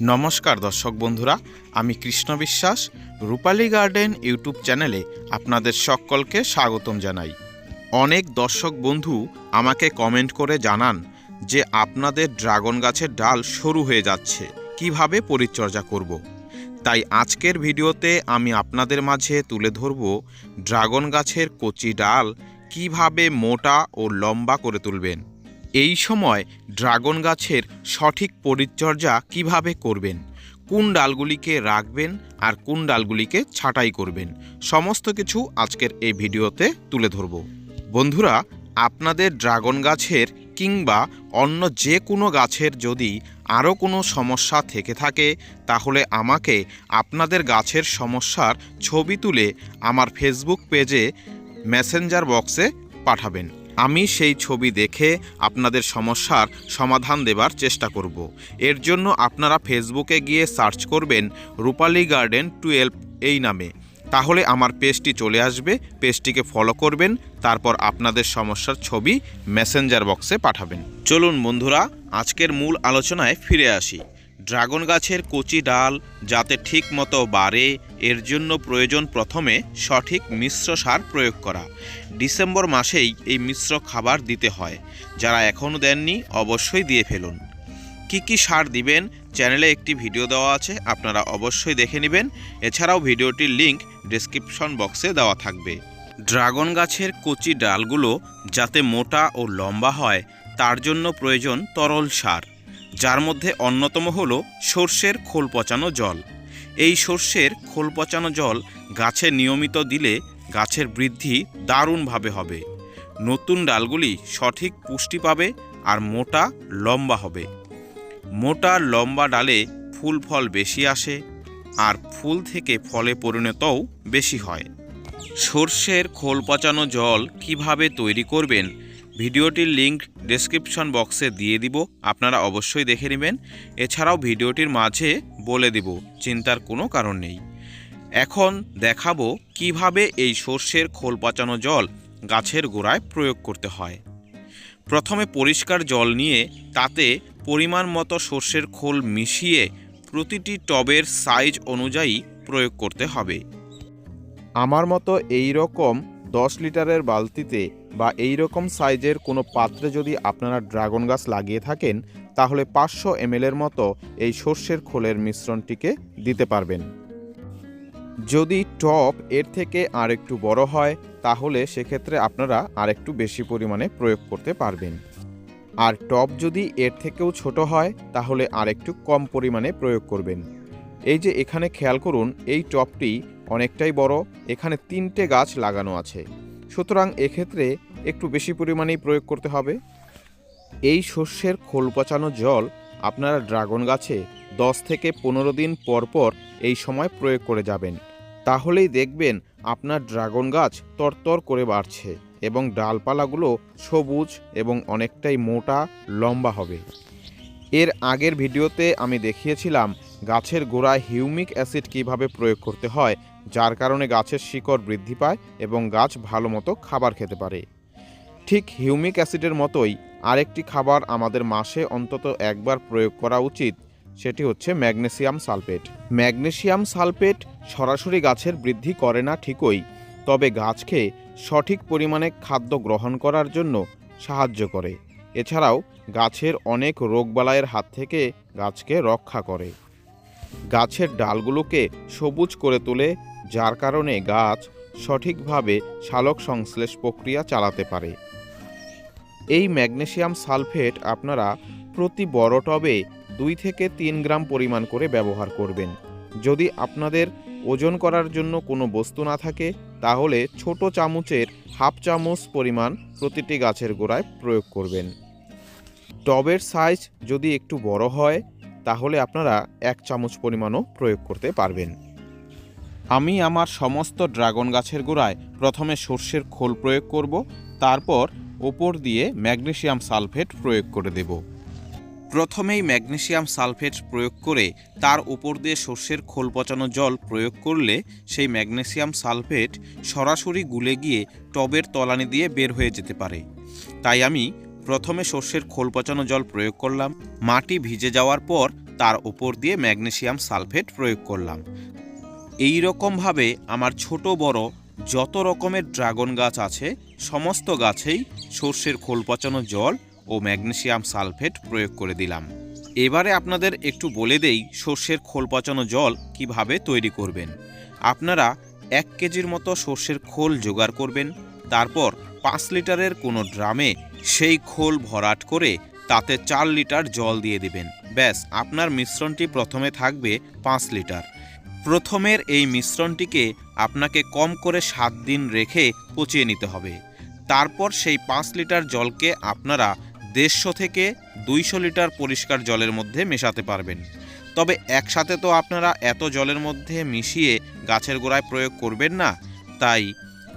নমস্কার দর্শক বন্ধুরা, আমি কৃষ্ণ বিশ্বাস, রূপালী গার্ডেন ইউটিউব চ্যানেলে আপনাদের সকলকে স্বাগতম জানাই অনেক দর্শক বন্ধু আমাকে কমেন্ট করে জানান যে আপনাদের ড্রাগন গাছের ডাল সরু হয়ে যাচ্ছে, কীভাবে পরিচর্যা করব। তাই আজকের ভিডিওতে আমি আপনাদের মাঝে তুলে ধরব ড্রাগন গাছের কচি ডাল কীভাবে মোটা ও লম্বা করে তুলবেন এই সময় ড্রাগন গাছের সঠিক পরিচর্যা কীভাবে করবেন? কোন ডালগুলিকে রাখবেন আর কোন ডালগুলিকে ছাঁটাই করবেন? সমস্ত কিছু আজকের এই ভিডিওতে তুলে ধরব। বন্ধুরা, আপনাদের ড্রাগন গাছের কিংবা অন্য যে কোনো গাছের যদি আরও কোনো সমস্যা থেকে থাকে, তাহলে আমাকে আপনাদের গাছের সমস্যার ছবি তুলে আমার ফেসবুক পেজে মেসেঞ্জার বক্সে পাঠাবেন। আমি সেই ছবি দেখে আপনাদের সমস্যার সমাধান দেবার চেষ্টা করব। এর জন্য আপনারা ফেসবুকে গিয়ে সার্চ করবেন রূপালী গার্ডেন টুয়েলভ এই নামে। তাহলে আমার পেজটি চলে আসবে, পেজটিকে ফলো করবেন, তারপর আপনাদের সমস্যার ছবি মেসেঞ্জার বক্সে পাঠাবেন। চলুন বন্ধুরা, আজকের মূল আলোচনায় ফিরে আসি। ড্রাগন গাছের কচি ডাল যাতে ঠিক মতো বাড়ে এর জন্য প্রয়োজন প্রথমে সঠিক মিশ্র সার প্রয়োগ করা। ডিসেম্বর মাসেই এই মিশ্র খাবার দিতে হয়। যারা এখনও দেননি, অবশ্যই দিয়ে ফেলুন। কি কি সার দিবেন, চ্যানেলে একটি ভিডিও দেওয়া আছে, আপনারা অবশ্যই দেখে নেবেন। এছাড়াও ভিডিওটির লিংক ডেসক্রিপশন বক্সে দেওয়া থাকবে। ড্রাগন গাছের কচি ডালগুলো যাতে মোটা ও লম্বা হয়, তার জন্য প্রয়োজন তরল সার। যার মধ্যে অন্যতম হল সর্ষের খোল পচানো জল। এই সর্ষের খোল পচানো জল গাছে নিয়মিত দিলে গাছের বৃদ্ধি দারুণভাবে হবে। নতুন ডালগুলি সঠিক পুষ্টি পাবে আর মোটা লম্বা হবে। মোটা লম্বা ডালে ফুল ফল বেশি আসে আর ফুল থেকে ফলে পরিণতও বেশি হয়। সর্ষের খোল পচানো জল কীভাবে তৈরি করবেন ভিডিওটির লিংক ডেসক্রিপশন বক্সে দিয়ে দিব, আপনারা অবশ্যই দেখে নেবেন। এছাড়াও ভিডিওটির মাঝে বলে দিব, চিন্তার কোনো কারণ নেই। এখন দেখাবো কীভাবে এই সর্ষের খোল পাচানো জল গাছের গোড়ায় প্রয়োগ করতে হয়। প্রথমে পরিষ্কার জল নিয়ে তাতে পরিমাণ মতো সর্ষের খোল মিশিয়ে প্রতিটি টবের সাইজ অনুযায়ী প্রয়োগ করতে হবে। আমার মতো এই রকম দশ লিটারের বালতিতে বা এই রকম সাইজের কোনো পাত্রে যদি আপনারা ড্রাগন গাছ লাগিয়ে থাকেন, তাহলে পাঁচশো এর মতো এই সর্ষের খোলের মিশ্রণটিকে দিতে পারবেন। যদি টপ এর থেকে আর একটু বড় হয়, তাহলে সেক্ষেত্রে আপনারা আর একটু বেশি পরিমাণে প্রয়োগ করতে পারবেন। আর টপ যদি এর থেকেও ছোট হয়, তাহলে আর একটু কম পরিমাণে প্রয়োগ করবেন। এই যে এখানে খেয়াল করুন, এই টপটি অনেকটাই বড়, এখানে তিনটে গাছ লাগানো আছে। সুতরাং এক্ষেত্রে একটু বেশি পরিমাণেই প্রয়োগ করতে হবে। এই শস্যের খোল পচানো জল আপনারা ড্রাগন গাছে দশ থেকে পনেরো দিন পর পর এই সময় প্রয়োগ করে যাবেন। তাহলেই দেখবেন আপনার ড্রাগন গাছ তরতর করে বাড়ছে এবং ডালপালাগুলো সবুজ এবং অনেকটাই মোটা, লম্বা হবে। এর আগের ভিডিওতে আমি দেখিয়েছিলাম গাছের গোড়ায় হিউমিক অ্যাসিড কীভাবে প্রয়োগ করতে হয়, যার কারণে গাছের শিকড় বৃদ্ধি পায় এবং গাছ ভালো মতো খাবার খেতে পারে। ঠিক হিউমিক অ্যাসিডের মতোই আরেকটি খাবার আমাদের মাসে অন্তত একবার প্রয়োগ করা উচিত, সেটি হচ্ছে ম্যাগনেসিয়াম সালফেট। ম্যাগনেসিয়াম সালফেট সরাসরি গাছের বৃদ্ধি করে না ঠিকই, তবে গাছকে সঠিক পরিমাণে খাদ্য গ্রহণ করার জন্য সাহায্য করে। এছাড়াও গাছের অনেক রোগবালাইয়ের হাত থেকে গাছকে রক্ষা করে। গাছের ডালগুলোকে সবুজ করে তোলে, যার কারণে গাছ সঠিকভাবে সালোক সংশ্লেষ প্রক্রিয়া চালাতে পারে। এই ম্যাগনেশিয়াম সালফেট আপনারা প্রতি বড় টবে দুই থেকে তিন গ্রাম পরিমাণ করে ব্যবহার করবেন। যদি আপনাদের ওজন করার জন্য কোনো বস্তু না থাকে, তাহলে ছোট চামচের হাফ চামচ পরিমাণ প্রতিটি গাছের গোড়ায় প্রয়োগ করবেন। টবের সাইজ যদি একটু বড় হয়, তাহলে আপনারা এক চামচ পরিমাণও প্রয়োগ করতে পারবেন। আমি আমার সমস্ত ড্রাগন গাছের গোড়ায় প্রথমে সর্ষের খোল প্রয়োগ করব, তারপর ওপর দিয়ে ম্যাগনেসিয়াম সালফেট প্রয়োগ করে দেব। প্রথমেই ম্যাগনেসিয়াম সালফেট প্রয়োগ করে তার উপর দিয়ে সর্ষের খোল পচানো জল প্রয়োগ করলে সেই ম্যাগনেসিয়াম সালফেট সরাসরি গুলে গিয়ে টবের তলানি দিয়ে বের হয়ে যেতে পারে। তাই আমি প্রথমে সর্ষের খোল পচানো জল প্রয়োগ করলাম, মাটি ভিজে যাওয়ার পর তার উপর দিয়ে ম্যাগনেসিয়াম সালফেট প্রয়োগ করলাম। এই রকমভাবে আমার ছোট বড় যত রকমের ড্রাগন গাছ আছে, সমস্ত গাছেই সর্ষের খোল পচানো জল ও ম্যাগনেসিয়াম সালফেট প্রয়োগ করে দিলাম। এবারে আপনাদের একটু বলে দেই সর্ষের খোল পচানো জল কীভাবে তৈরি করবেন। আপনারা এক কেজির মতো সর্ষের খোল জোগাড় করবেন, তারপর পাঁচ লিটারের কোনো ড্রামে সেই খোল ভরাট করে তাতে চার লিটার জল দিয়ে দিবেন। ব্যাস, আপনার মিশ্রণটি প্রথমে থাকবে পাঁচ লিটার। প্রথমের এই মিশ্রণটিকে আপনাকে কম করে সাত দিন রেখে পচিয়ে নিতে হবে। তারপর সেই পাঁচ লিটার জলকে আপনারা দেড়শো থেকে দুইশো লিটার পরিষ্কার জলের মধ্যে মেশাতে পারবেন। তবে একসাথে তো আপনারা এত জলের মধ্যে মিশিয়ে গাছের গোড়ায় প্রয়োগ করবেন না, তাই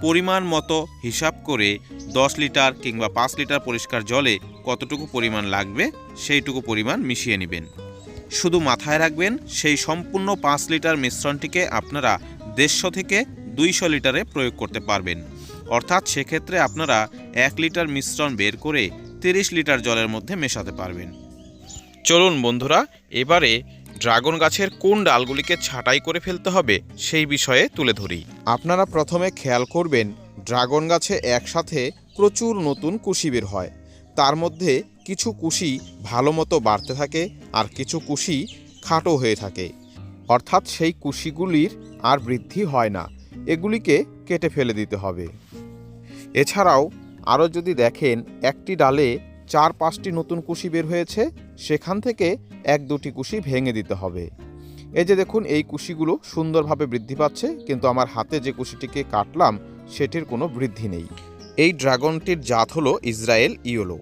পরিমাণ মতো হিসাব করে দশ লিটার কিংবা পাঁচ লিটার পরিষ্কার জলে কতটুকু পরিমাণ লাগবে সেইটুকু পরিমাণ মিশিয়ে নেবেন। শুধু মাথায় রাখবেন, সেই সম্পূর্ণ পাঁচ লিটার মিশ্রণটিকে আপনারা দেড়শো থেকে দুইশো লিটারে প্রয়োগ করতে পারবেন। অর্থাৎ সেক্ষেত্রে আপনারা এক লিটার মিশ্রণ বের করে তিরিশ লিটার জলের মধ্যে মেশাতে পারবেন। চলুন বন্ধুরা, এবারে ড্রাগন গাছের কোন ডালগুলিকে ছাঁটাই করে ফেলতে হবে সেই বিষয়ে তুলে ধরি। আপনারা প্রথমে খেয়াল করবেন, ড্রাগন গাছে একসাথে প্রচুর নতুন কুশি বের হয়। তার মধ্যে কিছু কুশি ভালো মতো বাড়তে থাকে আর কিছু কুশি খাটো হয়ে থাকে। অর্থাৎ সেই কুশিগুলির আর বৃদ্ধি হয় না, এগুলিকে কেটে ফেলে দিতে হবে। এছাড়াও, আরও যদি দেখেন, একটি ডালে চার পাঁচটি নতুন কুশি বের হয়েছে, সেখান থেকে এক দুটি কুশি ভেঙে দিতে হবে। এই যে দেখুন, এই কুশিগুলো সুন্দরভাবে বৃদ্ধি পাচ্ছে, কিন্তু আমার হাতে যে কুশিটিকে কাটলাম, সেটির কোনো বৃদ্ধি নেই। এই ড্রাগনটির জাত হলো ইসরায়েল ইয়োলো।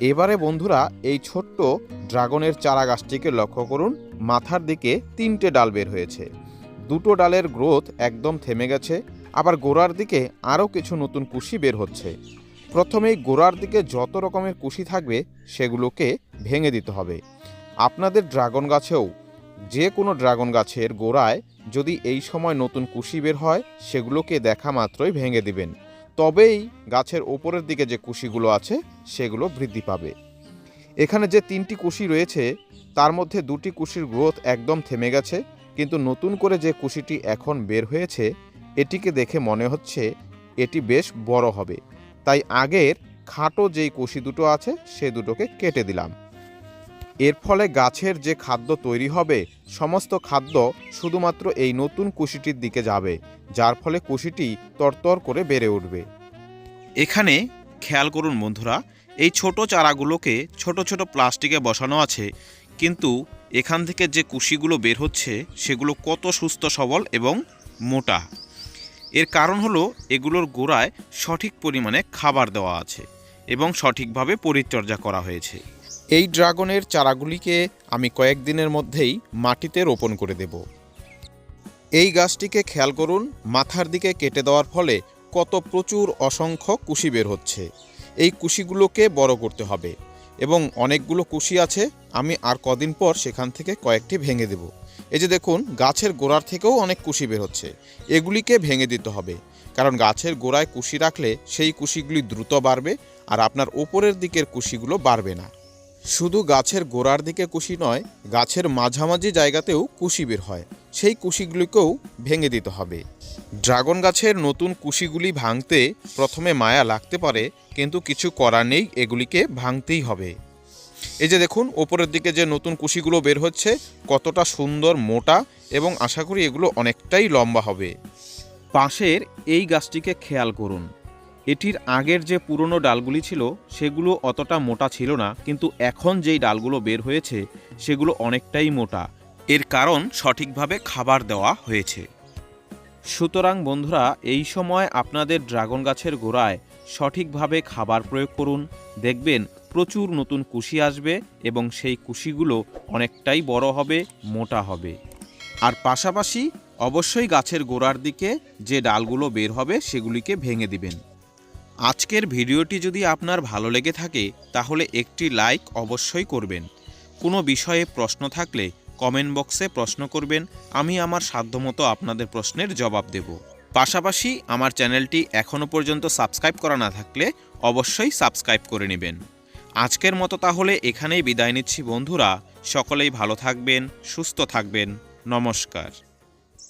এবারে বন্ধুরা এই ছোট্ট ড্রাগনের চারা গাছটিকে লক্ষ্য করুন, মাথার দিকে তিনটে ডাল বের হয়েছে। দুটো ডালের গ্রোথ একদম থেমে গেছে, আবার গোড়ার দিকে আরও কিছু নতুন কুশি বের হচ্ছে। প্রথমেই গোড়ার দিকে যত রকমের কুশি থাকবে, সেগুলোকে ভেঙে দিতে হবে। আপনাদের ড্রাগন গাছেও, যে কোনো ড্রাগন গাছের গোড়ায় যদি এই সময় নতুন কুশি বের হয়, সেগুলোকে দেখা মাত্রই ভেঙে দিবেন। তবেই গাছের ওপরের দিকে যে কুশিগুলো আছে, সেগুলো বৃদ্ধি পাবে। এখানে যে তিনটি কুশি রয়েছে, তার মধ্যে দুটি কুশির গ্রোথ একদম থেমে গেছে, কিন্তু নতুন করে যে কুশিটি এখন বের হয়েছে, এটিকে দেখে মনে হচ্ছে এটি বেশ বড় হবে। তাই আগের খাটো যেই কুশি দুটো আছে, সে দুটোকে কেটে দিলাম। এর ফলে গাছের যে খাদ্য তৈরি হবে, সমস্ত খাদ্য শুধুমাত্র এই নতুন কুশিটির দিকে যাবে, যার ফলে কুশিটি তরতর করে বেড়ে উঠবে। এখানে খেয়াল করুন বন্ধুরা, এই ছোট চারাগুলোকে ছোট ছোট প্লাস্টিকে বসানো আছে, কিন্তু এখান থেকে যে কুশিগুলো বের হচ্ছে, সেগুলো কত সুস্থ, সবল এবং মোটা। এর কারণ হলো, এগুলোর গোড়ায় সঠিক পরিমাণে খাবার দেওয়া আছে এবং সঠিকভাবে পরিচর্যা করা হয়েছে। এই ড্রাগনের চারাগুলিকে আমি কয়েকদিনের মধ্যেই মাটিতে রোপণ করে দেব। এই গাছটিকে খেয়াল করুন, মাথার দিকে কেটে দেওয়ার ফলে কত প্রচুর অসংখ্য কুশি বের হচ্ছে। এই কুশিগুলোকে বড় করতে হবে এবং অনেকগুলো কুশি আছে, আমি আর কদিন পর সেখান থেকে কয়েকটি ভেঙে দেব। এই যে দেখুন, গাছের গোড়ার থেকেও অনেক কুশি বের হচ্ছে। এগুলিকে ভেঙে দিতে হবে, কারণ গাছের গোড়ায় কুশি রাখলে সেই কুশিগুলি দ্রুত বাড়বে আর আপনার ওপরের দিকের কুশিগুলো বাড়বে না। শুধু গাছের গোড়ার দিকে কুশি নয়, গাছের মাঝামাঝি জায়গাতেও কুশি বের হয়। সেই কুশিগুলিকেও ভেঙে দিতে হবে। ড্রাগন গাছের নতুন কুশিগুলি ভাঙতে প্রথমে মায়া লাগতে পারে, কিন্তু কিছু করার নেই, এগুলিকে ভাঙতেই হবে। এই যে দেখুন, ওপরের দিকে যে নতুন কুশিগুলো বের হচ্ছে, কতটা সুন্দর, মোটা এবং আশা করি এগুলো অনেকটাই লম্বা হবে। পাশের এই গাছটিকে খেয়াল করুন। এটির আগের যে পুরনো ডালগুলি ছিল, সেগুলো অতটা মোটা ছিল না, কিন্তু এখন যেই ডালগুলো বের হয়েছে, সেগুলো অনেকটাই মোটা। এর কারণ সঠিকভাবে খাবার দেওয়া হয়েছে। সুতরাং বন্ধুরা, এই সময় আপনাদের ড্রাগন গাছের গোড়ায় সঠিকভাবে খাবার প্রয়োগ করুন। দেখবেন প্রচুর নতুন কুশি আসবে এবং সেই কুশিগুলো অনেকটাই বড় হবে, মোটা হবে। আর পাশাপাশি অবশ্যই গাছের গোড়ার দিকে যে ডালগুলো বের হবে, সেগুলিকে ভেঙে দিবেন। আজকের ভিডিওটি যদি আপনার ভালো লেগে থাকে, তাহলে একটি লাইক অবশ্যই করবেন। কোনো বিষয়ে প্রশ্ন থাকলে কমেন্ট বক্সে প্রশ্ন করবেন, আমি আমার সাধ্যমতো আপনাদের প্রশ্নের জবাব দেব। পাশাপাশি আমার চ্যানেলটি এখনও পর্যন্ত সাবস্ক্রাইব করা না থাকলে অবশ্যই সাবস্ক্রাইব করে নেবেন। আজকের মতো তাহলে এখানেই বিদায় নিচ্ছি বন্ধুরা, সকলেই ভালো থাকবেন, সুস্থ থাকবেন, নমস্কার।